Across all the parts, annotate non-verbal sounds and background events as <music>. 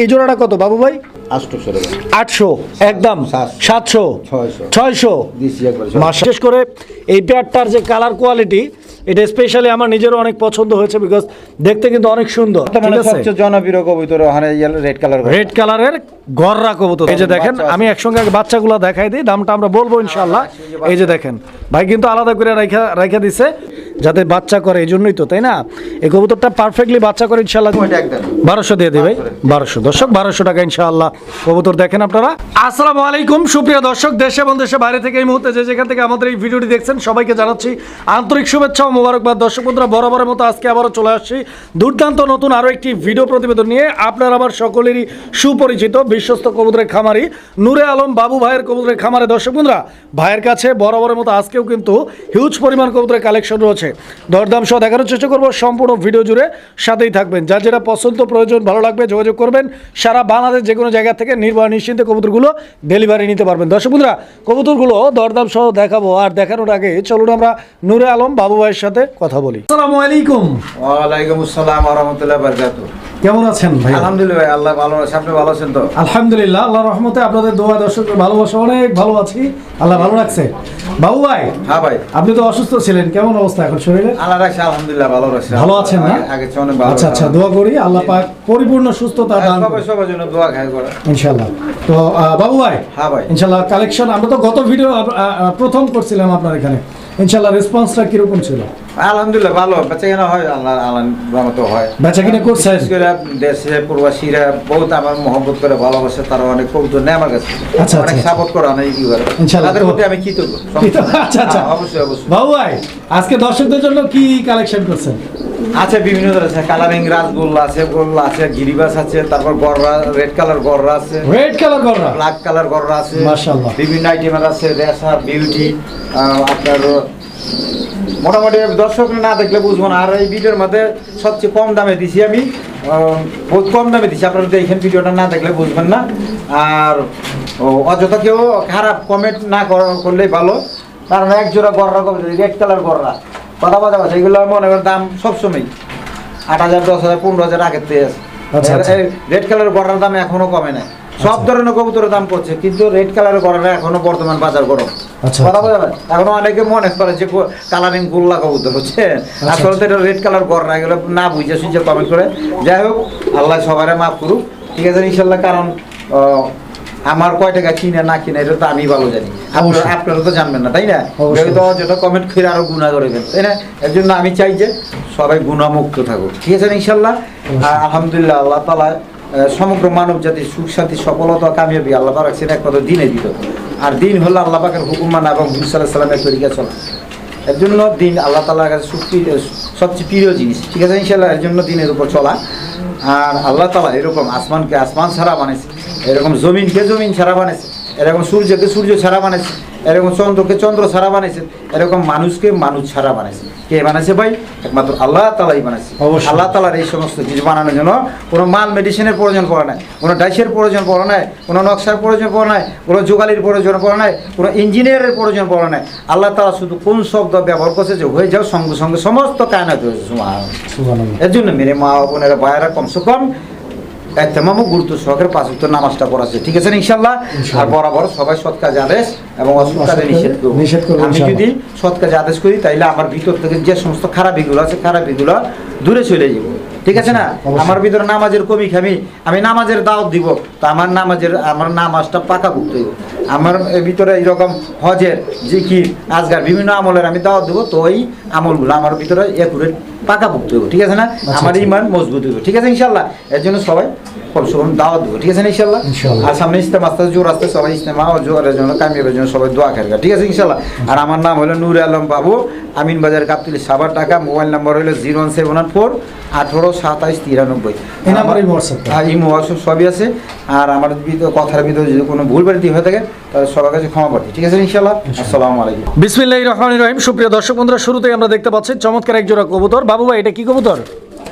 এই জোড়াটা কত বাবু ভাই? আটশো একদম সাতশো। ছয়শো। শেষ করে এই পেয়ারটার যে কালার কোয়ালিটি এটা স্পেশালি আমার নিজেরও অনেক পছন্দ হয়েছে বিকজ দেখতে কিন্তু অনেক সুন্দর। ঠিক সবচেয়ে জনপ্রিয় কবুতর ওখানে রেড কালার রেড কালারের গররা কবুতর। এই যে দেখেন আমি একসঙ্গে বাচ্চাগুলো দেখাই দিই দামটা আমরা বলব ইনশাল্লাহ এই যে দেখেন ভাই কিন্তু আলাদা করে রাখা রাখা দিছে যাতে বাচ্চা করে এই জন্যই তো তাই না? এই কবুতরটা পারফেক্টলি বাচ্চা করে ইনশাল্লাহ। বারোশো দিয়ে দিবে বারোশো। দর্শক বারোশো টাকা ইনশাআল্লাহ। কবুতর দেখেন আপনারা। আসসালামু আলাইকুম সুপ্রিয় দর্শক দেশে এবং দেশে বাইরে থেকে এই মুহূর্তে যে যেখান থেকে আমাদের এই ভিডিওটি দেখছেন সবাইকে জানাচ্ছি আন্তরিক শুভেচ্ছা ও মোবারকবাদ। দর্শক বন্ধুরা বরাবরের মতো আজকে আবারও চলে আসছি দুর্দান্ত নতুন আরও একটি ভিডিও প্রতিবেদন নিয়ে। আপনার আমার সকলেরই সুপরিচিত বিশ্বস্ত কবুতরের খামারি নূরে আলম বাবু ভাইয়ের কবুতরের খামারে। দর্শক বন্ধুরা ভাইয়ের কাছে বরাবরের মতো আজকেও কিন্তু হিউজ পরিমাণ কবুতরের কালেকশন রয়েছে। দরদাম সহ দেখানোর চেষ্টা করব সম্পূর্ণ ভিডিও জুড়ে। সাথেই থাকবেন। যার যেটা পছন্দ প্রয়োজন ভালো লাগবে যোগাযোগ করবেন। সারা বাংলাদেশ যে কোনো জায়গা থেকে নির্ভয় নিশ্চিন্তে কবুতরগুলো ডেলিভারি নিতে পারবেন। দর্শক বন্ধুরা কবুতরগুলো দরদাম সহ দেখাবো। আর দেখানোর আগে চলুন আমরা নূরে আলম বাবু ভাইয়ের সাথে কথা বলি। আসসালামু আলাইকুম। ওয়ালাইকুম আসসালাম রহমতুল্লাহ বারকাত কেমন আছেন ভাই আলহামদুলিল্লাহ ভাই, আল্লাহ ভালো আছে। আপনি ভালো আছেন তো? আলহামদুলিল্লাহ আল্লাহ রহমতে আপনাদের দোয়া দর্শকের ভালোবাসা অনেক ভালো আছি। আল্লাহ ভালো রাখছে। বাবু ভাই হ্যাঁ ভাই। আপনি তো অসুস্থ ছিলেন কেমন অবস্থা এখন শরীরে? আল্লাহ রাখছে আলহামদুলিল্লাহ ভালো রাখছে ভালো আছেন না? আগে- চেয়ে অনেক ভালো আচ্ছা আচ্ছা দোয়া করি আল্লাহ পাক পরিপূর্ণ সুস্থতা হ্যাঁ, দান সবাই করুন। সবার জন্য দোয়া খাই করা ইনশাল্লাহ তো বাবু ভাই হ্যাঁ ভাই। ইনশাল্লাহ কালেকশন আমরা তো গত ভিডিও প্রথম করছিলাম আপনার এখানে। ইনশাল্লাহ রেসপন্সটা কীরকম ছিল? আলহামদুলিল্লাহ ভালো। বেঁচে কেন হয় আল্লাহ আল্লাহ রহমত হয়। বেচা কিনে দেশে প্রবাসীরা বহুত আমার মহব্বত করে ভালোবাসে তারা অনেক নেয় আমার কাছে। আচ্ছা, অনেক আচ্ছা। সাপোর্ট করে অনেক কি করে। তাদের তো- প্রতি আমি কৃতজ্ঞ। আচ্ছা আচ্ছা। হ্যাঁ, অবশ্যই অবশ্যই। বাবু ভাই আজকে দর্শকদের জন্য কি কালেকশন করছেন? আছে বিভিন্ন ধরনের আছে। কালারিং রাসগোল্লা আছে গোল্লা আছে গিরিবাস আছে তারপর গররা রেড কালার গররা আছে। রেড কালার কররা ব্ল্যাক কালার গররা আছে। মাশাআল্লাহ। বিভিন্ন আইটেম আছে রেসার বিউটি আপনার মোটামুটি দর্শক না দেখলে বুঝব না। আর এই ভিডিওর মধ্যে সবচেয়ে কম দামে দিছি আমি বহুত কম দামে দিছি। আপনারা দেখেন ভিডিওটা না দেখলে বুঝবেন না। আর অযথা কেউ খারাপ কমেন্ট না করলেই ভালো। কারণ এক জোড়া গররা রেড কালার গররা। কথা কথা কথা এগুলো মনে করেন দাম সবসময়। আট হাজার দশ হাজার পনেরো হাজার আগের থেকে আচ্ছা, আচ্ছা। আছে রেড কালার গড়ার দাম এখনও কমে নাই। সব ধরনের কবুতরের দাম করছে কিন্তু রেড কালারের গড়াটা এখনও বর্তমান বাজার গরম। আচ্ছা, কথা আচ্ছা। বোঝা যায়? এখনও অনেকে মনে করে যে কালারিং গোল্লা কবুতর হচ্ছে আচ্ছা, আসলে তো এটা রেড কালার গড়া এগুলো না বুঝে সুঝে কমেন্ট করে। যাই হোক আল্লাহ সবারে মাফ করুক। ঠিক আছে ইনশাল্লাহ কারণ আমার কয় টাকা কিনে না কিনে এটা তো আমি ভালো জানি। আপনারা তো জানবেন না তাই না। যেহেতু যেটা কমেন্ট করে আরও গুণা করবেন তাই না? এর জন্য আমি চাই যে সবাই গুণামুক্ত থাকুক। ঠিক আছে ইনশাল্লাহ? আলহামদুলিল্লাহ আল্লাহ তালা সমগ্র মানব জাতির সুখ, শান্তি, সফলতা, কামিয়াবি আল্লাহ সেটা একমাত্র দিনে দিত। আর দিন হলো আল্লাহ পাকের হুকুম মানা এবং হুসাল্লাহ সাল্লামের তরিকা চলা। এর জন্য দিন আল্লাহ তালার কাছে সবচেয়ে প্রিয় জিনিস। ঠিক আছে ইনশাল্লাহ এর জন্য দিনের উপর চলা। আর আল্লাহ তালা এরকম আসমানকে আসমান ছাড়া বানাইছে। এরকম জমিনকে জমিন ছাড়া বানাইছে। এরকম সূর্যকে সূর্য ছাড়া বানাইছে। এরকম চন্দ্রকে চন্দ্র ছাড়া বানাইছে এরকম মানুষকে মানুষ ছাড়া বানাইছে। কে বানাইছে ভাই? একমাত্র আল্লাহ তালাই বানাইছে। আল্লাহ তালার এই সমস্ত কিছু বানানোর জন্য কোনো মাল মেডিসিনের প্রয়োজন পড়ে নাই কোনো ডাইসের প্রয়োজন পড়ে নাই কোনো নকশার প্রয়োজন পড়ে নাই কোনো যোগালির প্রয়োজন পড়ে নাই কোনো ইঞ্জিনিয়ারের প্রয়োজন পড়ে নাই। আল্লাহ তালা শুধু কোন শব্দ ব্যবহার করছে যে হয়ে যাও সঙ্গে সঙ্গে সমস্ত কায়নাত হয়েছে। এর জন্য মেরে মা বোনেরা ভাইয়েরা কমসে কম একদমও গুরুত্ব সহকারে পাঁচ উত্তর নামাজটা পড়াচ্ছে ঠিক আছে ইনশাল্লাহ আর বরাবর সবাই সৎ কাজে আদেশ এবং অসৎ কাজে নিষেধ করব নিষেধ করব আমি যদি সৎ কাজে আদেশ করি তাইলে আমার ভিতর থেকে যে সমস্ত খারাপিগুলো আছে খারাপিগুলো দূরে চলে যাব। ঠিক আছে না? আমার ভিতরে নামাজের কমি খামি আমি নামাজের দাওয়াত দিব। তো আমার নামাজের আমার নামাজটা পাকা হইব। আমার ভিতরে এরকম হজের জিকির আজগার বিভিন্ন আমলের আমি দাওয়াত দেবো তো ওই আমলগুলো আমার ভিতরে একুরেট পাকা ভুক্ত হইব। ঠিক আছে না? আমার আচ্ছা। ইমান মজবুত হইব। ঠিক আছে ইনশাল্লাহ এর জন্য সবাই কমসে কম দাওয়াত দেবো। ঠিক আছে না ইনশাল্লাহ। আর সামনে ইস্তেমা আসতে জোর আসতে সবাই ইস্তেমা ও জোরের জন্য কামিয়াবের জন্য সবাই দোয়া খারগা ঠিক আছে ইনশাল্লাহ আর আমার নাম হলো নূর আলম বাবু আমিন বাজার কাপতুলি সাবার টাকা মোবাইল নাম্বার হলো zero one seven one four আঠারো সাতাইশ তিরানব্বই। এই করেন। হ্যাঁ হোয়াটসঅ্যাপ সবই আছে। আর আমার ভিতরে কথার ভিতরে যদি কোনো ভুল বাড়িতে হয়ে থাকে তাহলে সবার কাছে ক্ষমা প্রার্থী। ঠিক আছে ইনশাল্লাহ আসসালামু আলাইকুম। বিসমিল্লাহ রহমান রহিম। সুপ্রিয় দর্শক বন্ধুরা শুরুতেই আমরা দেখতে পাচ্ছি চমৎকার এক জোড়া কবুতর। বাবু ভাই এটা কি কবুতর?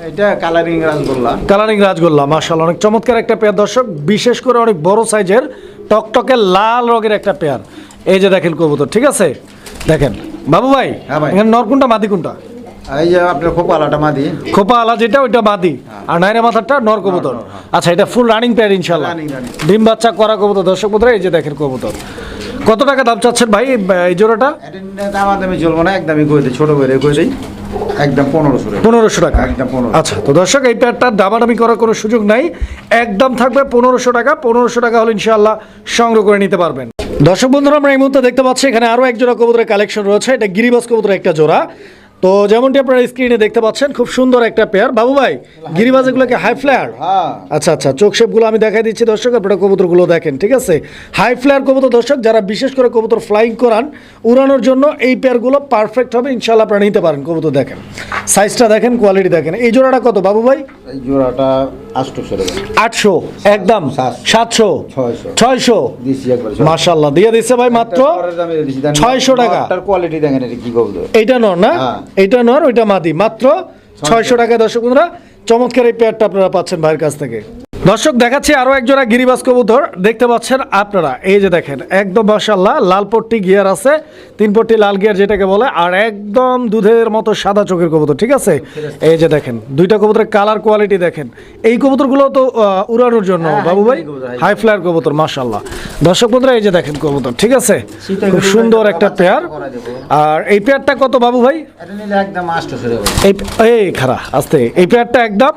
এটা কালারিং রাসগোল্লা। কালারিং রাজগোল্লা মার্শাল অনেক চমৎকার একটা পেয়ার। দর্শক বিশেষ করে অনেক বড় সাইজের টকটকে লাল রঙের একটা পেয়ার। এই যে দেখেন কবুতর ঠিক আছে? দেখেন। বাবু ভাই হ্যাঁ ভাই। এখানে নর কোনটা মাদি কোনটা? এই যে আপনার খোপ আলাটা মাদি। খোপা আলা যেটা ওইটা বাদি আর নাইরা মাথাটা নর কবুতর। আচ্ছা এটা ফুল রানিং ইনশাল্লাহ। ডিম বাচ্চা করা কবুতর। দর্শক বন্ধুরা এই যে দেখেন কবুতর। কত টাকা দাম চাচ্ছেন ভাই এই জোড়াটা? দামি চলবো না একদমই কই দিই ছোট করে কই দিই। একদম পনেরোশো পনেরোশো টাকা। একদম 1500 আচ্ছা তো দর্শক এই প্যাডটার দামাদামি করার কোনো সুযোগ নাই। একদম থাকবে পনেরোশো টাকা। পনেরোশো টাকা হলে ইনশাল্লাহ সংগ্রহ করে নিতে পারবেন। দর্শক বন্ধুরা আমরা এই মুহূর্তে দেখতে পাচ্ছি এখানে আরও এক জোড়া কবুতরের কালেকশন রয়েছে। এটা গিরিবাস কবুতরের একটা জোড়া। তো যেমনটি আপনারা স্ক্রিনে দেখতে পাচ্ছেন খুব সুন্দর একটা পেয়ার বাবু ভাই গিরিবাজ এগুলোকে হাই ফ্লেয়ার হ্যাঁ। আচ্ছা আচ্ছা চোখ শেপগুলো আমি দেখাই দিচ্ছি দর্শক আপনারা কবুতরগুলো দেখেন ঠিক আছে? হাই ফ্লেয়ার কবুতর দর্শক যারা বিশেষ করে কবুতর ফ্লাইং করান উড়ানোর জন্য এই পেয়ারগুলো পারফেক্ট হবে ইনশাল্লাহ আপনারা নিতে পারেন। কবুতর দেখেন সাইজটা দেখেন কোয়ালিটি দেখেন। এই জোড়াটা কত বাবু ভাই? এই জোড়াটা আটশো একদম সাতশো। ছয়শো। মাসাল্লাহ দিয়ে দিচ্ছে ভাই মাত্র ছয়শো টাকা। কোয়ালিটি দেখেন এটা কি বলতো এইটা নর না? এটা এইটা নর ওইটা মাদি। মাত্র ছয়শো। টাকা দর্শক বন্ধুরা চমৎকার এই পেয়ারটা আপনারা পাচ্ছেন ভাইয়ের কাছ থেকে। দর্শক দেখাচ্ছি আরও এক জোড়া গিরিবাস কবুতর। দেখতে পাচ্ছেন আপনারা এই যে দেখেন একদম মাশাল্লাহ লাল পট্টি গিয়ার আছে তিন পট্টি লাল গিয়ার যেটাকে বলে আর একদম দুধের মতো সাদা চোখের কবুতর ঠিক আছে? এই যে দেখেন দুইটা কবুতরের কালার কোয়ালিটি দেখেন। এই কবুতরগুলো তো উড়ানোর জন্য হ্যাঁ, বাবু ভাই? হাই ফ্লায়ার কবুতর মাশাল্লাহ দর্শক বন্ধুরা এই যে দেখেন কবুতর ঠিক আছে? খুব সুন্দর একটা পেয়ার আর এই পেয়ারটা কত বাবু ভাই? এই খারা আস্তে। এই পেয়ারটা একদম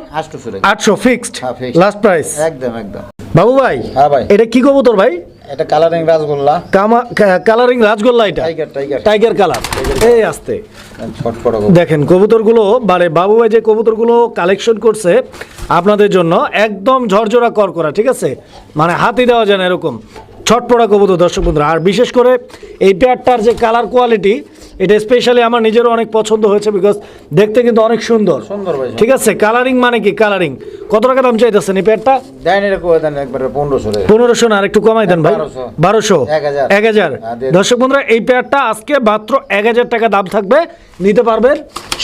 আটশো ফিক্সড লাস্ট প্রাইস একদম একদম। বাবু ভাই হ্যাঁ ভাই। এটা কি কবুতর ভাই? এটা কালারিং রাসগোল্লা। কামা কালারিং রাজগোল্লা এটা? টাইগার টাইগার টাইগার কালার এই আস্তে। দেখেন কবুতরগুলো মানে বাবু ভাই যে কবুতরগুলো কালেকশন করছে আপনাদের জন্য একদম ঝরঝরা কর করা ঠিক আছে? মানে হাতি দেওয়া যায় না এরকম। ছটপড়া কবুতর দর্শক বন্ধুরা। আর বিশেষ করে এই পেয়ারটার যে কালার কোয়ালিটি এটা স্পেশালি আমার নিজেরও অনেক পছন্দ হয়েছে বিকজ দেখতে কিন্তু অনেক সুন্দর। সুন্দর ভাই ঠিক আছে? কালারিং মানে কি? কালারিং কত টাকা দাম চাইতেছেন এই পেয়ারটা দেন এটা করে দেন একবারে পনেরোশো টাকা পনেরোশো না আর একটু কমাই দেন ভাই। বারোশো। বারোশো? এক হাজার। এক হাজার। হ্যাঁ, দিয়ে দিন। দর্শক বন্ধুরা এই পেয়ারটা আজকে মাত্র এক হাজার টাকা দাম থাকবে। নিতে পারবেন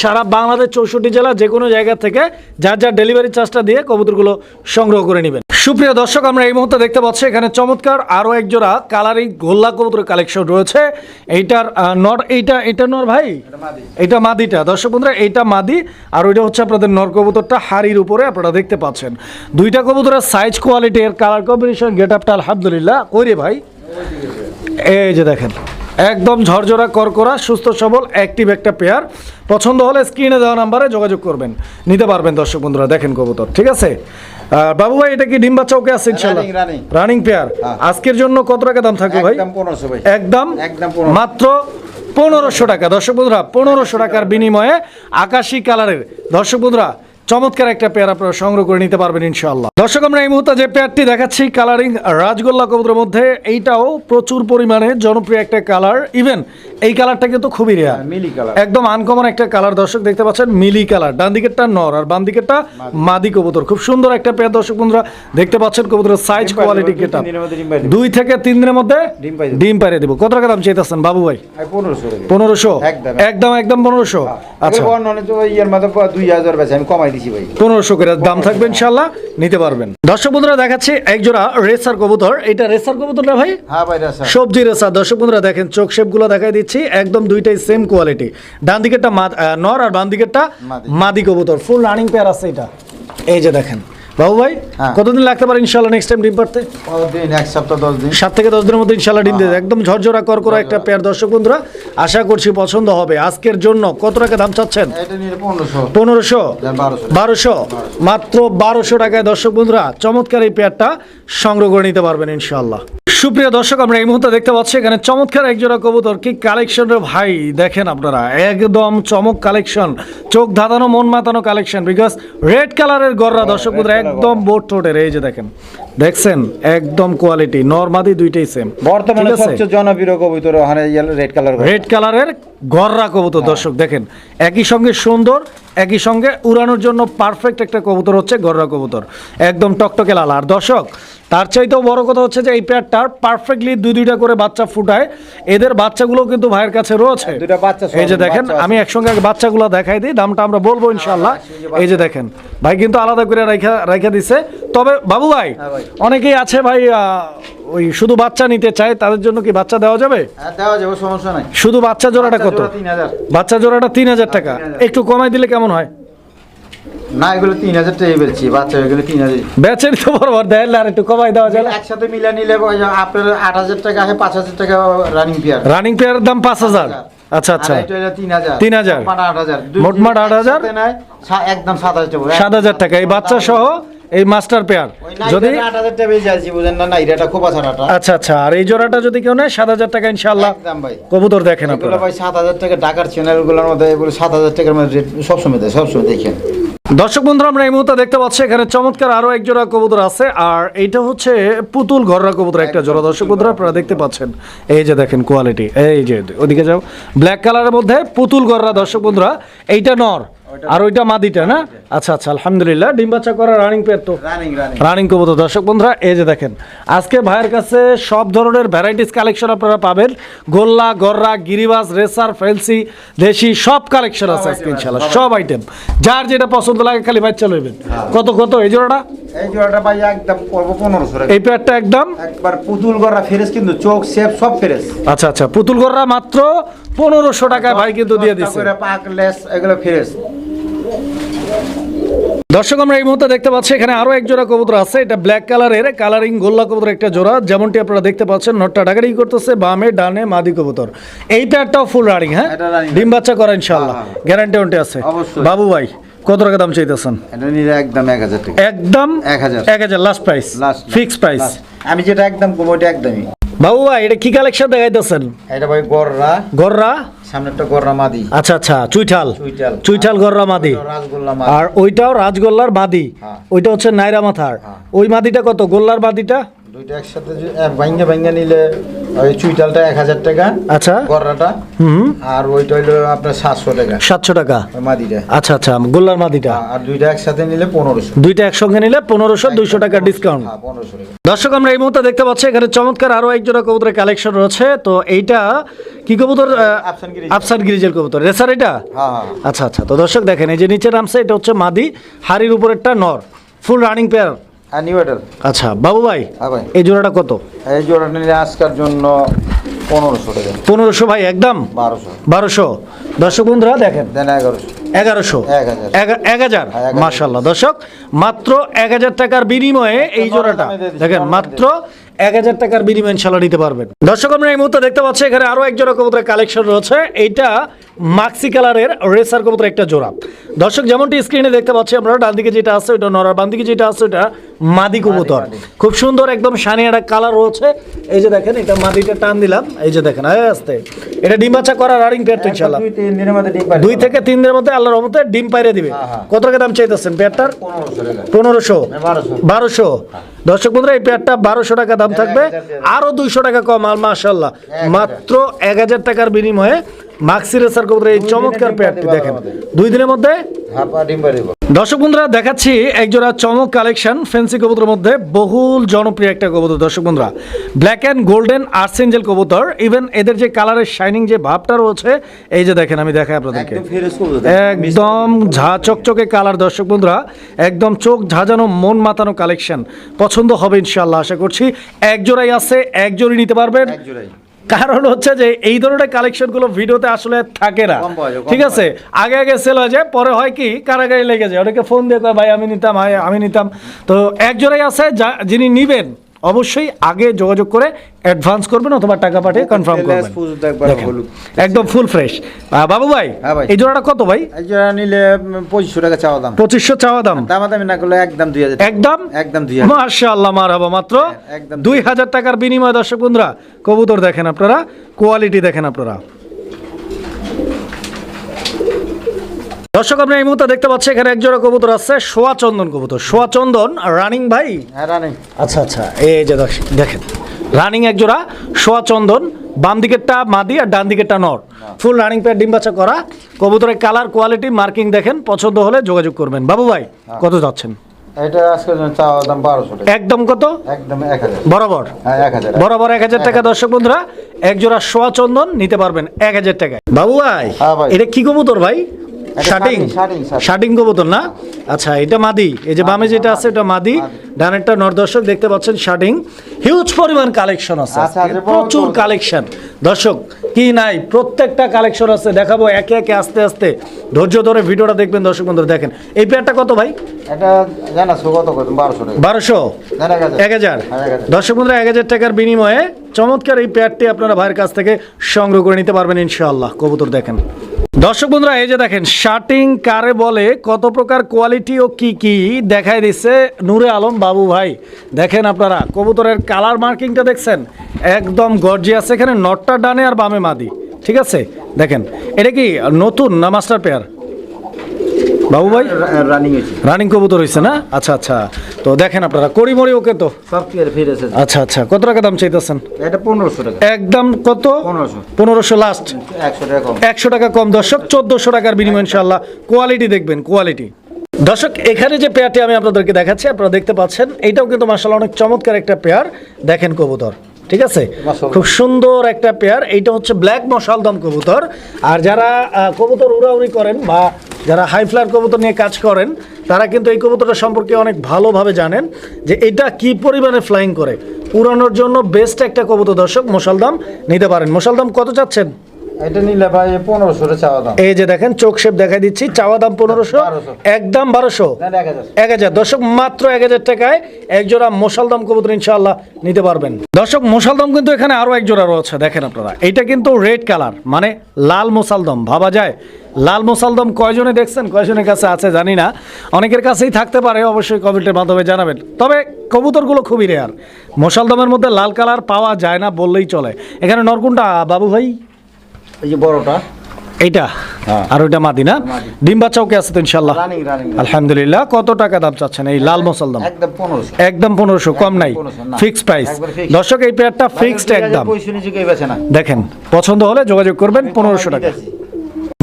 সারা বাংলাদেশ চৌষট্টি জেলা যে কোনো জায়গা থেকে যার যার ডেলিভারি চার্জটা দিয়ে কবুতরগুলো সংগ্রহ করে নেবেন। সুপ্রিয় দর্শক আমরা এই মুহূর্তে দেখতে পাচ্ছি এখানে চমৎকার আরও একজোড়া কালারিং গোল্লা কবুতরের কালেকশন রয়েছে। এইটার নট এইটা এটা নর ভাই? এটা মাদিটা। দর্শক বন্ধুরা এইটা মাদি আর ওইটা হচ্ছে আপনাদের নর কবুতরটা হাড়ির উপরে আপনারা দেখতে পাচ্ছেন। দুইটা কবুতরের সাইজ কোয়ালিটি এর কালার কম্বিনেশন গেট আপটা আলহামদুলিল্লাহ। ওই রে ভাই। এই যে দেখেন একদম ঝরঝরা করকরা সুস্থ সবল অ্যাক্টিভ একটা পেয়ার পছন্দ হলে স্ক্রিনে দেওয়া নাম্বারে যোগাযোগ করবেন। নিতে পারবেন দর্শক বন্ধুরা দেখেন কবুতর ঠিক আছে? বাবু ভাই এটা কি ডিম বাচ্চা ওকে আছে। রানিং পেয়ার হ্যাঁ। আজকের জন্য কত টাকা দাম থাকবে ভাই? একদম পনেরোশো ভাই। একদম একদম 1500 মাত্র পনেরোশো টাকা। দর্শক বন্ধুরা পনেরোশো টাকার বিনিময়ে আকাশি কালারের দর্শক বন্ধুরা চমৎকার একটা পেয়ার আপনারা সংগ্রহ করে নিতে পারবেন ইনশাআল্লাহ। দর্শক আমরা এই মুহূর্তে যে পেয়ারটি দেখাচ্ছি কালারিং রাজগোল্লা কবুতরের মধ্যে এইটাও প্রচুর পরিমাণে জনপ্রিয় একটা কালার ইভেন এই কালারটা কিন্তু খুবই রেয়ার হ্যাঁ, মিলি কালার একদম আনকমন একটা কালার দর্শক দেখতে পাচ্ছেন মিলি কালার ডান দিকেরটা নর আর বাম দিকেরটা মাদি। কবুতর। খুব সুন্দর একটা পেয়ার দর্শক বন্ধুরা দেখতে পাচ্ছেন কবুতরের সাইজ কোয়ালিটি কেটা দুই থেকে তিন দিনের মধ্যে ডিম পাড়ে দেবো। কত টাকা দাম চাইতেছেন বাবু ভাই? পনেরোশো পনেরোশো? একদম। একদম। পনেরোশো? আচ্ছা। ইয়ের মধ্যে দুই হাজার আমি কমাই পনেরোশো করে দাম থাকবে ইনশাল্লাহ নিতে পারবেন। দর্শক বন্ধুরা দেখাচ্ছি এক রেসার কবুতর। এটা রেসার কবুতর না ভাই হ্যাঁ সবজি রেসার। দর্শক বন্ধুরা দেখেন চোখ শেপগুলো দেখাই দিচ্ছি। একদম দুইটাই সেম কোয়ালিটি ডান দিকেরটা নর আর বাম দিকেরটা। মাদি। কবুতর। ফুল রানিং পেয়ার আছে এটা। এই যে দেখেন। বাবু ভাই হ্যাঁ। কতদিন লাগতে পারে ইনশাল্লাহ নেক্সট টাইম ডিম পারতে এক সপ্তাহ দশ দিন। সাত থেকে দশ দিনের মধ্যে ইনশাল্লাহ ডিম দিতে একদম ঝরঝরা কর করা একটা পেয়ার। দর্শক বন্ধুরা আশা করছি পছন্দ হবে। আজকের জন্য কত টাকা দাম চাচ্ছেন? পনেরোশো। বারোশো। মাত্র বারোশো টাকায় দর্শক বন্ধুরা চমৎকার এই পেয়ারটা সংগ্রহ করে নিতে পারবেন ইনশাল্লাহ সুপ্রিয় দর্শক আমরা এই মুহূর্তে দেখতে পাচ্ছি এখানে চমৎকার একজোড়া কবুতর কি কালেকশন ভাই দেখেন আপনারা একদম চমক কালেকশন চোখ ধাঁধানো মন মাতানো কালেকশন বিকজ রেড কালারের গররা দর্শক বন্ধুরা একদম বোট ঠোঁটের এই যে দেখেন দেখছেন? একদম কোয়ালিটি নর্মাদি দুইটাই সেম বর্তমানে সবচেয়ে জনপ্রিয় কবিতর ওখানে রেড কালার রেড কালারের গররা কবুতর দর্শক দেখেন একই সঙ্গে সুন্দর একই সঙ্গে উড়ানোর জন্য পারফেক্ট একটা কবুতর হচ্ছে গররা কবুতর একদম টকটকে লাল। আর দর্শক তার চাইতেও বড় কথা হচ্ছে যে এই পেয়ারটার পারফেক্টলি দুই দুইটা করে বাচ্চা ফুটায়। এদের বাচ্চাগুলো কিন্তু ভাইয়ের কাছে রয়েছে। দুইটা বাচ্চা এই যে দেখেন আমি একসঙ্গে বাচ্চাগুলো দেখাই দিই দামটা আমরা বলব ইনশাল্লাহ এই যে দেখেন ভাই কিন্তু আলাদা করে রাইখা রাইখা দিছে। তবে বাবু ভাই হ্যাঁ অনেকেই আছে ভাই ওই শুধু বাচ্চা নিতে চায় তাদের জন্য কি বাচ্চা দেওয়া যাবে? হ্যাঁ দেওয়া যাবে সমস্যা নাই। শুধু বাচ্চা জোড়াটা কত? বাচ্চা জোড়াটা তিন হাজার টাকা। একটু কমাই দিলে কেমন হয়? না এগুলো তিন হাজার টাকা বেরছি বাচ্চা এগুলো তিন হাজার। বেচেন তো বরাবর দেয় আর একটু কমাই দেওয়া যায় একসাথে মিলে নিলে আপনার আট হাজার টাকা আছে পাঁচ হাজার টাকা রানিং পেয়ার রানিং পেয়ারের দাম পাঁচ হাজার। আচ্ছা আচ্ছা। তিন হাজার। মোটমাট আট হাজার। মোটমাট 8000 একসাথে নেয়, সা- একদম সাত হাজার টাকা। সাত হাজার টাকা। এই বাচ্চা সহ এই মাস্টার পেয়ার যদি আচ্ছা আচ্ছা। আর এই জোড়াটা যদি কেউ নেয় সাত হাজার টাকা ইনশাল্লাহ কবুতর দেখেন আপনারা। ভাই সাত হাজার টাকা ঢাকার চ্যানেলগুলোর মধ্যে এগুলো সাত হাজার টাকার মধ্যে সবসময় দেয় সবসময় দেখেন। দর্শক বন্ধুরা আমরা এই মুহূর্তে দেখতে পাচ্ছি এখানে চমৎকার আরও এক জোড়া কবুতর আছে আর এইটা হচ্ছে পুতুল ঘররা কবুতর একটা জোড়া। দর্শক বন্ধুরা আপনারা দেখতে পাচ্ছেন। এই যে দেখেন কোয়ালিটি এই যে ওদিকে যাও। ব্ল্যাক কালারের মধ্যে পুতুল ঘররা দর্শক বন্ধুরা এইটা নর। আর ওইটা মাদিটা না? আচ্ছা আচ্ছা আলহামদুলিল্লাহ ডিম বাচ্চা করা রানিং পেয়ার তো। রানিং রানিং কবুতর। দর্শক বন্ধুরা এই যে দেখেন আজকে ভাইয়ের কাছে সব ধরনের ভ্যারাইটিস কালেকশন আপনারা পাবেন। গোল্লা গররা গিরিবাস রেসার ফেন্সি দেশি সব কালেকশন আছে আজকে ইনশাল্লাহ সব আইটেম যার যেটা পছন্দ লাগে খালি বাচ্চা লইবেন। কত কত এই জোড়াটা? এই জোড়াটা ভাই একদম পড়ব পনেরোশো এই পেয়ারটা একদম? একবার পুতুল করা ফেরেস কিন্তু চোখ শেপ সব ফেরেস আচ্ছা আচ্ছা পুতুল গররা মাত্র পনেরোশো টাকায় ভাই কিন্তু দিয়ে দিচ্ছে এগুলো দর্শক আমরা এই মুহূর্তে দেখতে পাচ্ছি এখানে আরও এক জোড়া কবুতর আছে। এটা ব্ল্যাক কালারের কালারিং গোল্লা কবুতর একটা জোড়া। যেমনটি আপনারা দেখতে পাচ্ছেন নটটা ডাকাডাকি করতেছে বামে ডানে মাদি কবুতর। এই পেয়ারটাও ফুল রানিং হ্যাঁ? ডিম বাচ্চা করা ইনশাআল্লাহ। হ্যাঁ। গ্যারান্টি ওয়ারেন্টি আছে। বাবু ভাই কত টাকা দাম চাইতেছেন? একদম এক হাজার একদম 1000 এক হাজার last price last fix price আমি যেটা একদম কম ওইটা একদমই। বাবু ভাই এটা কি কালেকশন দেখাইতেছেন? এটা ভাই গররা। গররা? সামনে একটা গররা মাদি। আচ্ছা আচ্ছা চুইঠাল। চুইঠাল। চুইঠাল গররা মাদি। ওটা রাসগোল্লা মাদি। আর ওইটাও রাজগোল্লার মাদি। হ্যাঁ। ওইটা হচ্ছে নাইরা মাথার। হ্যাঁ। ওই মাদিটা কত? গোল্লার মাদিটা? দুইটা একসাথে ভাঙ্গা ভাঙ্গা নিলে ওই চুইটালটা এক হাজার টাকা আচ্ছা। গররাটা হুম। আর ওইটা হইল আপনার সাতশো টাকা। সাতশো টাকা। মাদিটা। আচ্ছা আচ্ছা গোল্লার মাদিটা। আর দুইটা একসাথে নিলে পনেরোশো। দুইটা একসঙ্গে নিলে পনেরোশো দুইশো টাকা ডিসকাউন্ট হ্যাঁ পনেরোশো টাকা। দর্শক আমরা এই মুহূর্তে দেখতে পাচ্ছি এখানে চমৎকার আরও এক জোড়া কবুতরের কালেকশন রয়েছে। তো এইটা কি কবুতর? আফসান গিরিজের। কবুতর। রেসার এটা? হ্যাঁ হ্যাঁ আচ্ছা আচ্ছা। তো দর্শক দেখেন এই যে নিচে নামছে এটা হচ্ছে মাদি হাড়ির উপরেরটা নর। ফুল রানিং পেয়ার হ্যাঁ নিউ আচ্ছা বাবু ভাই হ্যাঁ ভাই। এই জোড়াটা কত? এই জোড়া নিলে আজকের জন্য পনেরোশো টাকা। পনেরোশো ভাই একদম? বারোশো। বারোশো। দর্শক বন্ধুরা দেখেন। দেন এগারোশো। এগারোশো? এক হাজার। মাসাল্লাহ হ্যাঁ। মার্শাল্লাহ দর্শক মাত্র এক হাজার টাকার বিনিময়ে এই জোড়াটা। দেখেন মাত্র এক হাজার টাকার বিনিময়ে ইনশাল্লাহ নিতে পারবেন। দর্শক আমরা এই মুহূর্তে দেখতে পাচ্ছি এখানে আরও এক জোড়া কবুতরের কালেকশন রয়েছে। এইটা মাক্সি কালারের রেসার কবুতর একটা জোড়া। দর্শক যেমনটি স্ক্রিনে দেখতে পাচ্ছি আমরা ডান দিকে যেটা আছে ওটা নরার বাম দিকে যেটা আছে ওটা মাদি কবুতর। খুব সুন্দর একদম শানি একটা কালার রয়েছে। এই যে দেখেন এটা মাদিটা টান দিলাম। এই যে দেখেন আয় আস্তে। এটা ডিম বাচ্চা করা রানিং পেয়ার তো ইনশাল্লাহ দুই থেকে তিন দিনের মধ্যে আল্লাহর রহমতে ডিম পাইরে দিবে। হ্যাঁ, হ্যাঁ। কত টাকা দাম চাইতেছেন পেয়ারটার পনেরোশো বারোশো। বারোশো। দর্শক বন্ধুরা এই পেয়ারটা বারোশো টাকা দাম থাকবে। আরও আরও দুইশো টাকা কম আর মাশাল্লাহ মাত্র এক হাজার টাকার বিনিময়ে মাক্সি রেসার এই চমৎকার পেয়ারটি দেখেন। দুই দিনের মধ্যে দর্শক বন্ধুরা দেখাচ্ছি একজোড়া চমক কালেকশন ফ্যান্সি কবুতরের মধ্যে বহুল জনপ্রিয় একটা কবুতর। দর্শক বন্ধুরা ব্ল্যাক অ্যান্ড গোল্ডেন আর্সেঞ্জেল কবুতর ইভেন এদের যে কালারের শাইনিং যে ভাবটা রয়েছে এই যে দেখেন আমি দেখাই আপনাদেরকে। একদম ঝা চকচকে কালার দর্শক বন্ধুরা একদম চোখ ঝাঁঝানো মন মাতানো কালেকশন। পছন্দ হবে ইনশাল্লাহ আশা করছি। একজোড়াই আছে একজোড়ি নিতে পারবেন। কারণ হচ্ছে যে এই ধরনের কালেকশন কালেকশনগুলো ভিডিওতে আসলে থাকে না। ঠিক আছে? আগে আগে সেল হয়ে যায় পরে হয় কি কারাগারি লেগে যায়। অনেকে ফোন দিয়ে ভাই আমি নিতাম ভাই আমি নিতাম। তো একজনে আছে যা যিনি নিবেন অবশ্যই আগে যোগাযোগ করে অ্যাডভান্স করবেন অথবা টাকা পাঠিয়ে কনফার্ম করবেন। একদম ফুল ফ্রেশ বাবু ভাই হ্যাঁ ভাই। এই জোড়াটা কত ভাই? এই জোড়া নিলে পঁচিশশো টাকা চাওয়া দাম। পঁচিশশো চাওয়া দাম। দাম দামাদামি না করলে একদম দুই হাজার একদম? একদম দুই হাজার। মাশাআল্লাহ মারহাবা। মাত্র একদম। দুই হাজার। টাকার বিনিময়ে দর্শক বন্ধুরা কবুতর দেখেন আপনারা কোয়ালিটি দেখেন আপনারা। দর্শক আমরা এই মুহূর্তে দেখতে পাচ্ছি এখানে এক জোড়া কবুতর আছে সোয়া চন্দন কবুতর। সোয়া চন্দন রানিং ভাই? হ্যাঁ রানি। আচ্ছা আচ্ছা এই যে দেখেন রানিং এক জোড়া সোয়া চন্দন বাম দিকেরটা মাদি আর ডান দিকেরটা নর। ফুল রানিং পেয়ার ডিম বাচ্চা করা। কবুতরের কালার কোয়ালিটি মার্কিং দেখেন পছন্দ হলে যোগাযোগ করবেন। বাবু ভাই কত যাচ্ছেন? এটা চাওয়া দাম একদম কত? একদম বরাবর? হ্যাঁ বরাবর টাকা দর্শক বন্ধুরা এক জোড়া সোয়া চন্দন নিতে পারবেন এক হাজার টাকায়। বাবু হ্যাঁ ভাই। এটা কি কবুতর ভাই? শাটিং শাটিং, কবুতর না? আচ্ছা এটা মাদি। এই যে বামে যেটা আছে এটা মাদি। ডানেরটা নরদর্শক দেখতে পাচ্ছেন শাটিং হিউজ পরিমাণ কালেকশন আছে আচ্ছা। আচ্ছা, প্রচুর কালেকশন দর্শক কি নাই? প্রত্যেকটা কালেকশন আছে। দেখাবো একে একে আস্তে আস্তে। ধৈর্য ধরে ভিডিওটা দেখবেন দর্শক বন্ধুরা দেখেন। এই পেয়ারটা কত ভাই? বারোশো এক হাজার। হ্যাঁ, এক হাজার। দর্শক বন্ধুরা এক হাজার টাকার বিনিময়ে চমৎকার এই পেয়ারটি আপনারা ভাইয়ের কাছ থেকে সংগ্রহ করে নিতে পারবেন ইনশাআল্লাহ। কবুতর দেখেন। দর্শক বন্ধুরা, এই যে দেখেন শার্টিং কারে বলে, কত প্রকার কোয়ালিটি ও কি কি দেখায় দিচ্ছে নূরে আলম বাবু ভাই। দেখেন আপনারা, কবুতরের কালার মার্কিংটা দেখছেন? একদম গর্জি আছে এখানে নটটা ডানে আর বামে মাদি। ঠিক আছে? দেখেন, এটা কি নতুন না মাস্টার পেয়ার বাবু ভাই? রানিং রানিং কবুতর হয়েছে না? আচ্ছা আচ্ছা। তো দেখেন আপনারা কড়িমড়ি ওকে তো? আচ্ছা আচ্ছা। কত টাকা দাম চাইতেছেন? এটা পনেরোশো টাকা। একদম কত? পনেরোশো। পনেরোশো লাস্ট একশো টাকা কম। একশো টাকা কম দর্শক। চোদ্দশো টাকার বিনিময় ইনশাল্লাহ কোয়ালিটি দেখবেন কোয়ালিটি দর্শক এখানে যে পেয়ারটি আমি আপনাদেরকে দেখাচ্ছি আপনারা দেখতে পাচ্ছেন এইটাও কিন্তু মাসাল্লাহ অনেক চমৎকার একটা পেয়ার দেখেন কবুতর। ঠিক আছে? খুব সুন্দর একটা পেয়ার। এইটা হচ্ছে ব্ল্যাক মশালদম কবুতর। আর যারা কবুতর উড়াউড়ি করেন বা যারা হাই ফ্লায়ার কবুতর নিয়ে কাজ করেন তারা কিন্তু এই কবুতরটা সম্পর্কে অনেক ভালোভাবে জানেন যে এটা কি পরিমাণে ফ্লাইং করে। উড়ানোর জন্য বেস্ট একটা কবুতর দর্শক মশালদম নিতে পারেন। মশালদম কত চাচ্ছেন? এটা নিলে ভাই চাওয়া দাম। এই যে দেখেন চোখ শেপ দেখাই দিচ্ছি চাওয়া দাম একদম না দর্শক মাত্র টাকায় এক জোড়া মশালদম কবুতর ইনশাআল্লাহ নিতে পারবেন। দর্শক মশালদম কিন্তু এখানে আরও এক জোড়া রয়েছে দেখেন আপনারা। এটা কিন্তু রেড কালার মানে লাল মশালদম ভাবা যায় লাল মশালদম কয়জনে দেখছেন কয়জনের কাছে আছে জানি না। অনেকের কাছেই থাকতে পারে অবশ্যই কমেন্টের মাধ্যমে জানাবেন। তবে কবুতরগুলো খুবই রেয়ার মশালদমের মধ্যে লাল কালার পাওয়া যায় না বললেই চলে। এখানে নরকুনটা বাবু ভাই? এই যে বড়টা। এইটা? হ্যাঁ। আর ওইটা মাদি না? ডিম বাচ্চাও কে আছে তো ইনশাল্লাহ আলহামদুলিল্লাহ। কত টাকা দাম চাচ্ছেন এই লাল একদম পনেরোশো। একদম পনেরোশো কম নাই। ফিক্সড প্রাইস দর্শক এই পেয়ারটা ফিক্সড একদম। দেখেন পছন্দ হলে যোগাযোগ করবেন পনেরোশো টাকা।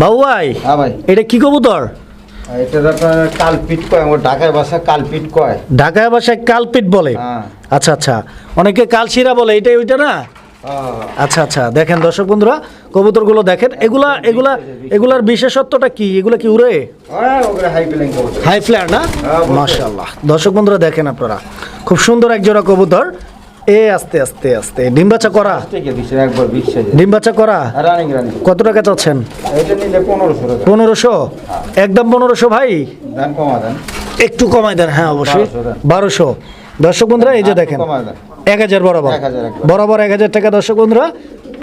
বাবু ভাই হ্যাঁ এটা কি কবুতর? কালপিট কয় ঢাকায় বাসা কালপিট কয়। ঢাকায় ভাষায় কালপিট বলে? হ্যাঁ। আচ্ছা আচ্ছা। অনেকে কালশিরা বলে এটা ওইটা না? আচ্ছা আচ্ছা দেখেন দর্শক বন্ধুরা কবুতরগুলো দেখেন এগুলা এগুলা এগুলার বিশেষত্বটা কি? এগুলা কি উড়ে? হ্যাঁ হাই প্লেন ফ্লেয়ার না? হ্যাঁ, অবশ্যই। দর্শক বন্ধুরা দেখেন আপনারা খুব সুন্দর একজোড়া কবুতর। এ আস্তে আস্তে আস্তে ডিম বাচ্চা করা? ডিম বাচ্চা করা? কত টাকা চাচ্ছেন? পনেরোশো একদম পনেরোশো ভাই? দাম কমা দেন। একটু কমাই দেন হ্যাঁ অবশ্যই। বারোশো দর্শক বন্ধুরা এই যে দেখেন। এক হাজার বরাবর। বরাবর এক হাজার টাকা। দর্শক বন্ধুরা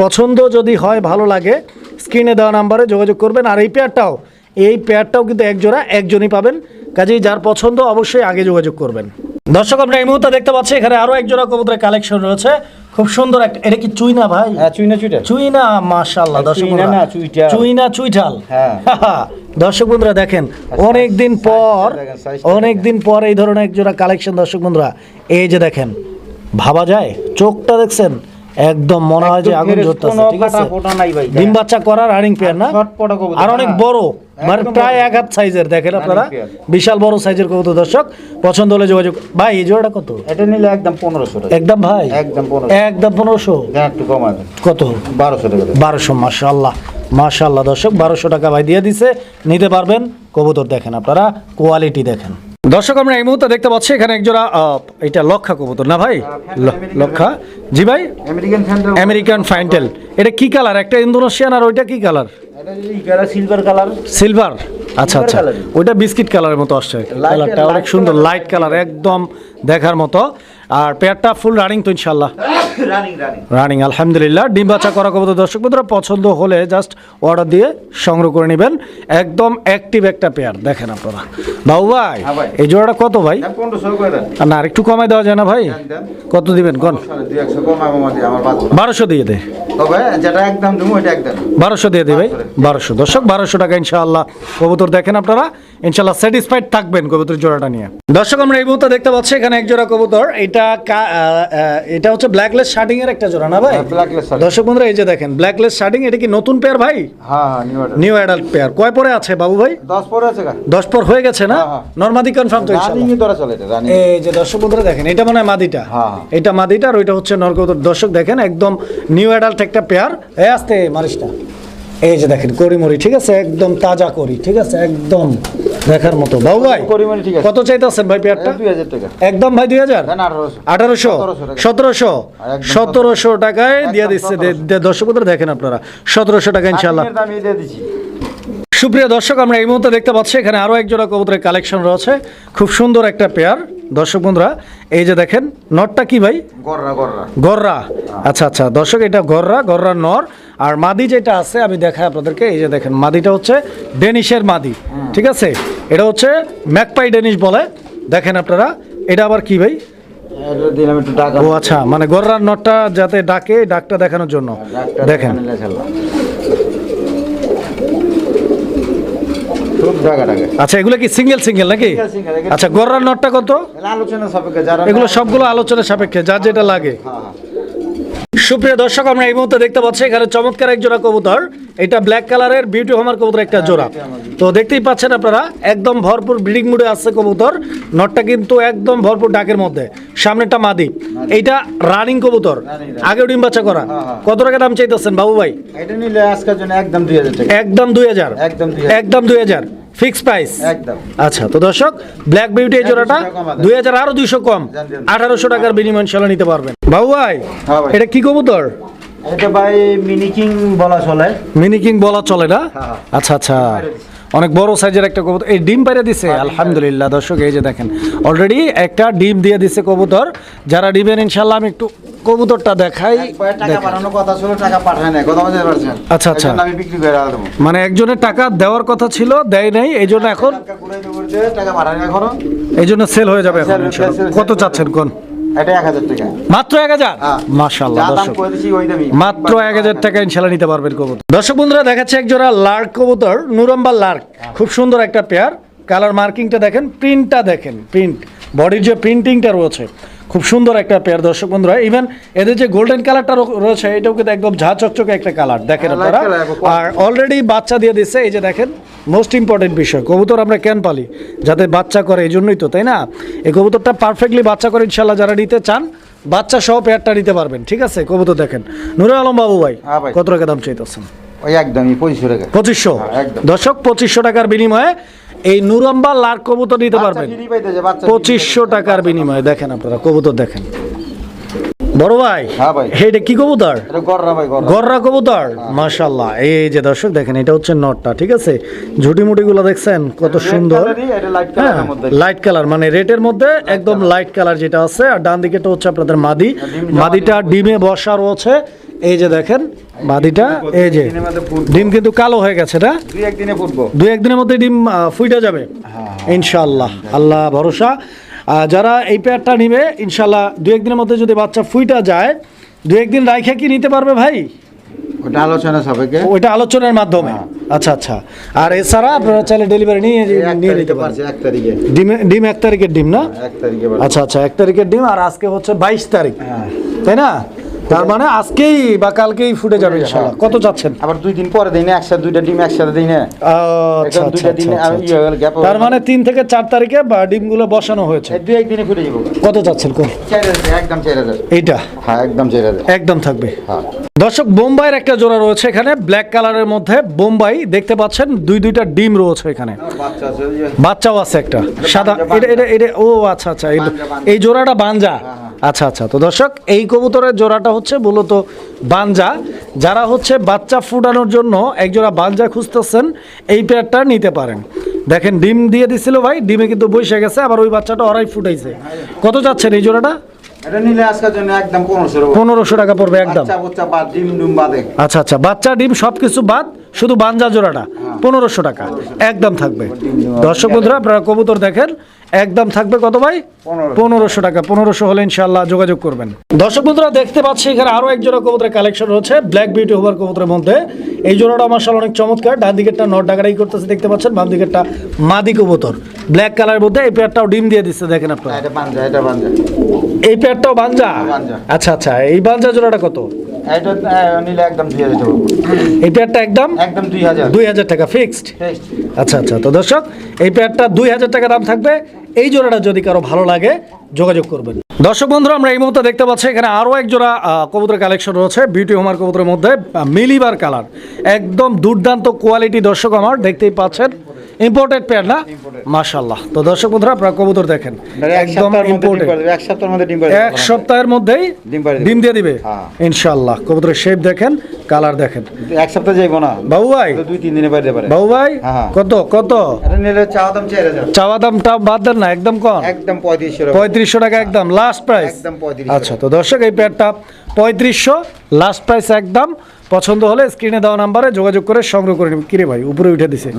পছন্দ যদি হয় ভালো লাগে স্ক্রিনে দেওয়া নাম্বারে যোগাযোগ করবেন। আর এই পেয়ারটাও এই পেয়ারটাও কিন্তু এক জোড়া একজনই পাবেন। কাজেই যার পছন্দ অবশ্যই আগে যোগাযোগ করবেন। দর্শক আমরা এই মুহূর্তে দেখতে পাচ্ছি এখানে আরও একজোড়া কবুতরের কালেকশন রয়েছে। খুব সুন্দর একটা এটা কি চুই না ভাই? হ্যাঁ চুইনা চুইটা। চুইনা মাশাআল্লাহ। দর্শক চুইনা বন্ধুরা না, চুইটাল। চুইনা চুইঠাল। হ্যাঁ। দর্শক বন্ধুরা দেখেন অনেক দিন পর অনেক দিন পর এই ধরনের একজোড়া কালেকশন দর্শক বন্ধুরা। এই যে দেখেন ভাবা যায়? চোখটা দেখছেন? একদম মনে হয় যে আগুন জ্বলতেছে ঠিক আছে। ডিম বাচ্চা করার রানিং পেয়ার না? আর অনেক হ্যাঁ। বড় মানে প্রায় এক হাত সাইজের দেখেন আপনারা? বিশাল বড় সাইজের কবুতর দর্শক পছন্দ হলে যোগাযোগ ভাই এই জোড়াটা কত? এটা নিলে একদম পনেরোশো একদম ভাই? একদম একদম পনেরোশো? একটু কমা কত? বারোশো টাকা। বারোশো মাশাল্লাহ মাশাল্লাহ দর্শক বারোশো টাকা ভাই দিয়ে দিছে। নিতে পারবেন। কবুতর দেখেন আপনারা কোয়ালিটি দেখেন। দর্শক আমরা এই মুহূর্তে দেখতে পাচ্ছি এখানে একজোড়া এটা লক্ষা কবুতর। না ভাই? লক্ষা? জি ভাই? আমেরিকান ফাইন্টেল এটা কি কালার একটা ইন্দোনেশিয়ান আর ওইটা কি colour colour silver colour silver আচ্ছা আচ্ছা। ওইটা বিস্কিট কালারের মতো আসছে। কালারটা অনেক সুন্দর লাইট কালার একদম দেখার মতো। আর পেয়ারটা ফুল রানিং তো ইনশাল্লাহ রানিং <laughs> আলহামদুলিল্লাহ। ডিম বাচ্চা করা কবুতর দর্শক বন্ধুরা পছন্দ হলে জাস্ট অর্ডার দিয়ে সংগ্রহ করে নেবেন। একদম অ্যাক্টিভ একটা পেয়ার দেখেন আপনারা। বাবু ভাই হ্যাঁ এই জোড়াটা কত ভাই? পনেরোশো আর একটু কমাই দেওয়া যায় না ভাই। কত দিবেন? কোন? বারোশো দিয়ে দে। বারোশো দিয়ে দে ভাই। বারোশো। দর্শক বারোশো টাকা ইনশাআল্লাহ। কবুতর দেখেন আপনারা ইনশাআল্লাহ স্যাটিসফাইড থাকবেন কবুতর জোড়াটা নিয়ে। দর্শক আমরা এই মুহূর্তে দেখতে পাচ্ছি এখানে এক জোড়া কবুতর। এটা এটা হচ্ছে ব্ল্যাকলেস শার্টিং এর একটা জোড়া না ভাই? হ্যাঁ, sharding। দর্শক বন্ধুরা এই যে দেখেন ব্ল্যাকলেস শার্টিং এটা কি নতুন পেয়ার ভাই? হ্যাঁ হ্যাঁ নিউ অ্যাডাল্ট পেয়ার কয় পরে আছে বাবু ভাই? দশ পরে আছে গা। দশ পর হয়ে গেছে না? হ্যাঁ, হ্যাঁ। নর্মাদি কনফার্ম তো রানিং ইনশাআল্লাহ। ধরে চলে এটা এই যে দর্শক বন্ধুরা দেখেন এটা মনে হয় মাদিটা। হ্যাঁ। এটা মাদিটা আর ওইটা হচ্ছে নরকবুতর দর্শক দেখেন একদম নিউ অ্যাডাল্ট একটা পেয়ার এ আসতে মারিসটা এই যে দেখেন করিমরি ঠিক আছে? একদম তাজা করি ঠিক আছে? একদম দেখার মতো। বাবু ভাই। কত চাইতেছেন ভাই পেয়ারটা? একদম ভাই দুই হাজার? আঠারোশো। সতেরোশো সতেরোশো? টাকায় দিয়ে দিচ্ছে। 1700 দর্শক দেখেন আপনারা। সতেরোশো টাকা ইনশাল্লাহ সুপ্রিয় দর্শক আমরা এই মুহূর্তে দেখতে পাচ্ছি এখানে আরও এক জোড়া কবুতরের কালেকশন রয়েছে। খুব সুন্দর একটা পেয়ার। দর্শক বন্ধুরা এই যে দেখেন নটটা কি ভাই? গররা গররা। আচ্ছা আচ্ছা দর্শক এটা গররা গররা নর। আর মাদি যেটা আছে আমি দেখাই আপনাদেরকে। এই যে দেখেন মাদিটা হচ্ছে ডেনিশের মাদি। ঠিক আছে? এটা হচ্ছে ম্যাকপাই ডেনিশ বলে। দেখেন আপনারা এটা আবার কি ভাই? ও আচ্ছা মানে গররার নটটা যাতে ডাকে ডাকটা দেখানোর জন্য। দেখেন টাকা টাকা আচ্ছা এগুলো কি সিঙ্গেল সিঙ্গেল নাকি? আচ্ছা গররার নটটা কত? আলোচনা সাপেক্ষে যারা এগুলো সবগুলো আলোচনা সাপেক্ষে যার যেটা লাগে। হ্যাঁ, হ্যাঁ। সুপ্রিয় দর্শক আমরা এই মুহূর্তে দেখতে পাচ্ছি এখানে চমৎকার এক জোড়া কবুতর। এটা ব্ল্যাক কালারের বিউটি হোমার কবুতর একটা জোড়া। তো দেখতেই পাচ্ছেন আপনারা একদম ভরপুর ব্রিডিং মুডে আছে কবুতর। নটটা কিন্তু একদম ভরপুর ডাকের মধ্যে। সামনেটা মাদি। এইটা রানিং কবুতর। আগে ডিম বাচ্চা করা। হ্যাঁ, হ্যাঁ। কত টাকা দাম চাইতেছেন বাবু ভাই এটা নিলে আজকের জন্য একদম দুই হাজার টাকা। একদম দুই হাজার। একদম 2000 একদম দুই হাজার। ফিক্স প্রাইস একদম। আচ্ছা তো দর্শক ব্ল্যাক বিউটি এই জোড়াটা 200 টাকা কম দুই হাজার আরও দুইশো কম। আঠারোশো টাকার বিনিময় শালা নিতে পারবেন। বাবু ভাই হ্যাঁ এটা কি কবুতর? এটা ভাই মিনি কিং বলা চলে। মিনি কিং বলা চলে না? হ্যাঁ। আচ্ছা আচ্ছা। অনেক বড় সাইজের একটা কবুতর। এই ডিম বাইরে দিছে আলহামদুলিল্লাহ দর্শক এই যে দেখেন অলরেডি একটা ডিম দিয়ে দিছে কবুতর। যারা ডিমের ইনশাল্লাহ আমি একটু কবুতরটা দেখাই। আচ্ছা, আচ্ছা। মানে একজনের টাকা দেওয়ার কথা ছিল দেয় নাই এই জন্য এখন এই জন্য সেল হয়ে যাবে এখন কত চাচ্ছেন কোন? এটা টাকা। মাত্র হ্যাঁ। মাশাল্লাহ যা দাম দর্শক। করে দিছি ওই দামই। মাত্র এক হাজার টাকা ইনশাল্লাহ নিতে পারবেন কবুতর। দর্শক বন্ধুরা দেখাচ্ছে এক জোড়া লার্ক কবুতর নুরম্বা লার্ক। খুব সুন্দর একটা পেয়ার। কালার মার্কিংটা দেখেন প্রিন্টটা দেখেন প্রিন্ট। বডির যে প্রিন্টিংটা রয়েছে খুব সুন্দর একটা পেয়ার দর্শক বন্ধুরা। ইভেন এদের যে গোল্ডেন কালারটা রয়েছে এটাও কিন্তু একদম ঝা চকচকে একটা কালার দেখেন হ্যাঁ, আপনারা। আর অলরেডি বাচ্চা দিয়ে দিচ্ছে এই যে দেখেন মোস্ট ইম্পর্টেন্ট বিষয় কবুতর আমরা কেন পালি? যাতে বাচ্চা করে এই জন্যই তো তাই না? এই কবুতরটা পারফেক্টলি বাচ্চা করে ইনশাল্লাহ যারা নিতে চান বাচ্চা সহ পেয়ারটা নিতে পারবেন ঠিক আছে? কবুতর দেখেন। নুরে আলম বাবু ভাই হ্যাঁ কত টাকা দাম চাইতেছেন? ওই একদমই পঁচিশশো টাকা। পঁচিশশো? হ্যাঁ, দর্শক পঁচিশশো টাকার বিনিময়ে এই নুরাম্বা লার কবুতর নিতে পারবেন। free পাইতেছে, বাচ্চা free পঁচিশশো টাকার বিনিময়ে দেখেন আপনারা কবুতর দেখেন। বড় ভাই? হ্যাঁ ভাই। এটা কি কবুতর? গররা কবুতর? মাশাল্লাহ এই যে দর্শক দেখেন এটা হচ্ছে নটটা ঠিক আছে? ঝুটি মুটি গুলো দেখছেন কত সুন্দর। হ্যাঁ লাইট কালার মানে রেটের মধ্যে একদম লাইট কালার যেটা আছে আর ডান দিকেটা হচ্ছে আপনাদের মাদি। মাদিটা ডিমে। বসা রয়েছে। এই যে দেখেন মাদিটা এই যে। ডিম কিন্তু কালো হয়ে গেছে না? দুই একদিনে ফুটবো। দুই একদিনের মধ্যে ডিম ফুইটা যাবে। ইনশাআল্লাহ। আল্লাহ ভরসা। যারা এই পেয়ারটা নিবে ইনশাল্লাহ দু একদিনের মধ্যে যদি বাচ্চা ফুইটা যায় দু একদিন রাইখে কি নিতে পারবে ভাই? ওটা আলোচনা সাপেক্ষে। ওইটা আলোচনার মাধ্যমে। আচ্ছা আচ্ছা। আর এছাড়া আপনারা চাইলে ডেলিভারি নিয়ে নিয়ে নিতে পারছেন এক তারিখে। ডিম ডিম এক তারিখের ডিম না? এক তারিখে আচ্ছা আচ্ছা এক তারিখের ডিম আর আজকে হচ্ছে বাইশ তারিখ। হ্যাঁ। তাই না? তার মানে আজকেই বা কালকেই ফুটে যাবে ইনশাআল্লাহ কত যাচ্ছেন? আবার দুই দিন পরে দিই না একসাথে দুইটা ডিম একসাথে দিই না আচ্ছা আচ্ছা দুইটা দিনে আচ্ছা, আচ্ছা, ইয়ে হয়ে আচ্ছা। তার মানে 3 থেকে 4 তারিখে বা ডিমগুলো বসানো হয়েছে? এই দুই একদিনে ফুটে যাবে। কত যাচ্ছেন কোন? চার হাজার একদম চার হাজার। এইটা? হ্যাঁ একদম চার হাজার। একদম থাকবে। হ্যাঁ। দর্শক বোম্বাইয়ের একটা জোড়া রয়েছে এখানে ব্ল্যাক কালারের মধ্যে বোম্বাই দেখতে পাচ্ছেন দুই দুইটা ডিম রয়েছে এখানে। বাচ্চাও আছে একটা সাদা এটা এটা এটা ও আচ্ছা আচ্ছা এই- জোড়াটা বাঞ্জা? হ্যাঁ, আচ্ছা আচ্ছা তো দর্শক এই কবুতরের জোড়াটা হচ্ছে মূলত বাঞ্জা। যারা হচ্ছে বাচ্চা ফুটানোর জন্য এক জোড়া বাঞ্জা খুঁজতেছেন এই পেয়ারটা নিতে পারেন। দেখেন ডিম দিয়ে দিছিল ভাই ডিমে কিন্তু বসে গেছে আবার ওই বাচ্চাটা ওরাই ফুটাইছে। কত যাচ্ছেন এই জোড়াটা? এটা নিলে আজকের জন্য একদম পনেরোশো টাকা পনেরোশো টাকা পড়বে একদম। বাচ্চা বাচ্চা বাদ ডিম ডুম বাদে। আচ্ছা আচ্ছা বাচ্চা ডিম সব বাদ শুধু বাঞ্জা জোড়াটা পনেরোশো টাকা একদম থাকবে। দর্শক বন্ধুরা আপনারা কবুতর দেখেন একদম থাকবে কত ভাই? পনেরোশো। টাকা পনেরোশো হলে ইনশাল্লাহ যোগাযোগ করবেন। দর্শক বন্ধুরা দেখতে পাচ্ছি এখানে আরও এক জোড়া কবুতরের কালেকশন রয়েছে ব্ল্যাক বিউটি হোভার কবুতরের মধ্যে। এই জোড়াটা মার্শাল অনেক চমৎকার। ডান দিকেরটা নট ডাকারাই করতেছে দেখতে পাচ্ছেন? বাম দিকেরটা মাদি কবুতর। ব্ল্যাক কালারের মধ্যে এই পেয়ারটাও ডিম দিয়ে দিচ্ছে দেখেন আপনারা। এটা বাঞ্জা এটা বাঞ্জা। এই পেয়ারটাও বাঞ্জা। আচ্ছা আচ্ছা এই বাঞ্জা জোড়াটা কত? এটা নিলে একদম টাকা এই পেয়ারটা একদম? একদম দুই হাজার। টাকা ফিক্সড আচ্ছা আচ্ছা তো দর্শক এই প্যাডটা দুই হাজার টাকা দাম থাকবে। এই জোড়াটা যদি কারও ভালো লাগে যোগাযোগ করবেন। দর্শক বন্ধুরা, আমরা এই মুহূর্তে দেখতে পাচ্ছি এখানে আরও এক জোড়া কবুতরের কালেকশন রয়েছে। বিউটি হোমার কবুতরের মধ্যে মিলিবার কালার একদম দুর্দান্ত কোয়ালিটি দর্শক আমার, দেখতেই পাচ্ছেন। ইম্পোর্টেড পেয়ার না? মাশাল্লাহ তো দর্শক বন্ধুরা আপনারা কবুতর দেখেন। একদম ইম্পোর্টেড এক সপ্তাহের মধ্যে ডিম এক সপ্তাহের মধ্যেই ডিম দিয়ে দিবে। হ্যাঁ। ইনশাল্লাহ কবুতরের শেপ দেখেন কালার দেখেন। এক সপ্তাহ যাইবো না। বাবু ভাই? দুই তিন দিনে পারে বাবু ভাই? হ্যাঁ। কত কত? নিলে চাওয়া দাম চাওয়া দামটা বাদ দেন না একদম কম। একদম পঁয়ত্রিশশো টাকা। পঁয়ত্রিশশো টাকা একদম লাস্ট প্রাইস একদম 35 আচ্ছা তো দর্শক এই প্যাডটা পঁয়ত্রিশশো লাস্ট প্রাইস একদম। পছন্দ হলে স্ক্রিনে দেওয়া নাম্বারে যোগাযোগ করে সংগ্রহ করে নেবেন। কিরে ভাই উপরে উঠে দিছে।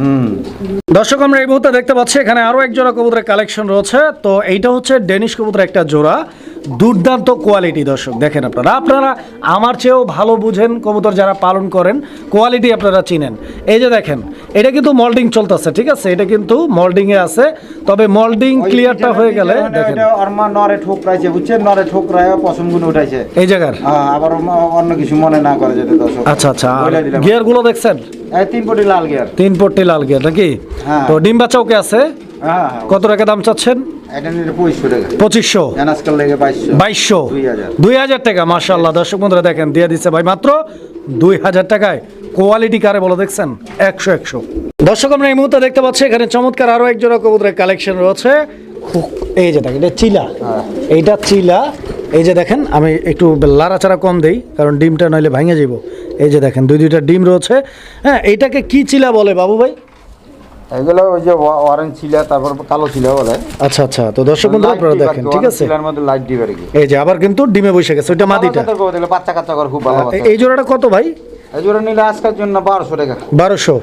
দর্শক আমরা এই মুহূর্তে দেখতে পাচ্ছি এখানে আরও এক জোড়া কবুতরের কালেকশন রয়েছে। তো এইটা হচ্ছে ডেনিশ কবুতরের একটা জোড়া। দুর্দান্ত কোয়ালিটি দর্শক দেখেন আপনারা। আপনারা আমার চেয়েও ভালো বুঝেন কবুতর যারা পালন করেন কোয়ালিটি আপনারা চিনেন। এই যে দেখেন এটা কিন্তু মল্ডিং চলতেছে ঠিক আছে? এটা কিন্তু মল্ডিং এ আছে। তবে মল্ডিং ক্লিয়ারটা হয়ে গেলে দেখেন অর্মা নরে ঠোকরাইছে বুঝছেন? নরে ঠোকরায় উঠাইছে। এই জায়গার। আবার অন্য- অন্য কিছু মনে না করে যেতে দর্শক। আচ্ছা আচ্ছা। গিয়ারগুলো দেখছেন? তিন কোটি লাল গিয়ার। তিন লাল গিয়ার নাকি? হ্যাঁ। তো ডিম বাচ্চা ওকে আছে? হ্যাঁ হ্যাঁ। কত টাকা দাম চাচ্ছেন? পঁচিশশো বাইশশো। দুই হাজার। টাকা মার্শাল্লাহ দর্শক বন্ধুরা দেখেন দিয়ে দিচ্ছে ভাই। মাত্র দুই হাজার টাকায়। কোয়ালিটি কারে বলো দেখছেন? একশো একশো। দর্শক আমরা এই মুহূর্তে দেখতে পাচ্ছি এখানে চমৎকার আরও এক জোড়া কবুতরের কালেকশন রয়েছে। এই যে দেখেন এটা চিলা। এইটা চিলা। এই যে দেখেন আমি একটু লাড়াচাড়া কম দেই কারণ ডিমটা নইলে ভাঙে যাব এই যে দেখেন দুই দুইটা ডিম রয়েছে। হ্যাঁ এইটাকে কি চিলা বলে বাবু ভাই? এগুলো ওই যে অরেঞ্জ ছিল তারপর কালো ছিল বলে। আচ্ছা আচ্ছা তো দর্শক বন্ধু আপনারা দেখেন ঠিক আছে? ছিলার মধ্যে লাইট দিবে এই যে আবার কিন্তু ডিমে বসে গেছে ওইটা মাদিটা বাচ্চা কাচ্চা করে খুব ভালো এ- এই জোড়াটা কত ভাই? জোড়া নিলে আজকের জন্য বারোশো টাকা। বারোশো?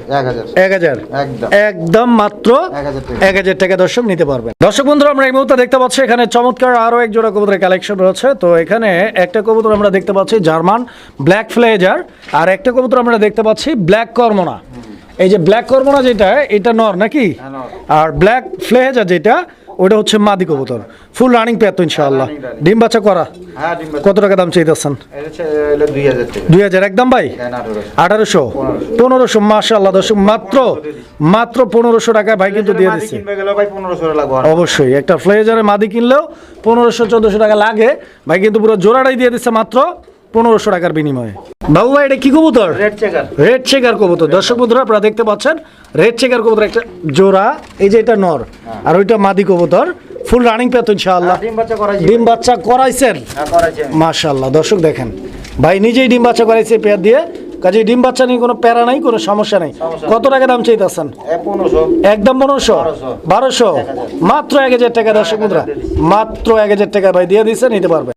এক হাজার। একদম। একদম মাত্র এক হাজার টাকা। এক হাজার টাকা দর্শক নিতে পারবেন। দর্শক বন্ধুরা আমরা এই মুহূর্তে দেখতে পাচ্ছি এখানে চমৎকার আরও এক জোড়া কবুতরের কালেকশন রয়েছে। তো এখানে একটা কবুতর আমরা দেখতে পাচ্ছি জার্মান ব্ল্যাক ফ্লেজার। আর একটা কবুতর আমরা দেখতে পাচ্ছি ব্ল্যাক কর্মনা। এই যে ব্ল্যাক কর্মনা যেটা এটা নর নাকি? হ্যাঁ, আর ব্ল্যাক ফ্লেজার যেটা ওটা হচ্ছে মাদি কবুতর। ফুল রানিং পেয়ে তো ইনশাআল্লাহ। ডিম বাচ্চা করা? হ্যাঁ কত টাকা দাম চাইতেছেন? দুই হাজার একদম ভাই? আঠারোশো। আঠারোশো? পনেরোশো। মাশাল্লাহ দর্শক মাত্র মাত্র পনেরোশো টাকায় ভাই কিন্তু দিয়ে দিচ্ছে। অবশ্যই একটা ফ্লেজারের মাদি কিনলেও পনেরোশো চোদ্দোশো টাকা লাগে। ভাই কিন্তু পুরো জোড়াটাই দিয়ে দিচ্ছে মাত্র। পনেরোশো টাকার বিনিময়ে। বাবু ভাই এটা কি কবুতর? রেড চেকার রেড চেকার কবুতর। দর্শক বন্ধুরা আপনারা দেখতে পাচ্ছেন রেড চেকার কবুতর একটা জোড়া এই যে এটা নর আর ওইটা মাদি কবুতর। ফুল রানিং পেত ইনশাআল্লাহ। ডিম বাচ্চা করাইছি। ডিম বাচ্চা করাইছেন? হ্যাঁ। মাশাল্লাহ দর্শক দেখেন। ভাই নিজেই ডিম বাচ্চা করাইছে পেয়ার দিয়ে। কাজে ডিম বাচ্চা নিয়ে কোনো প্যারা নাই কোনো সমস্যা নাই। কত টাকা দাম চাইতেছেন? একদম পনেরোশো? বারোশো। বারোশো? মাত্র এক হাজার টাকা দর্শক মুদ্রা মাত্র এক হাজার টাকা ভাই দিয়ে দিচ্ছে নিতে পারবে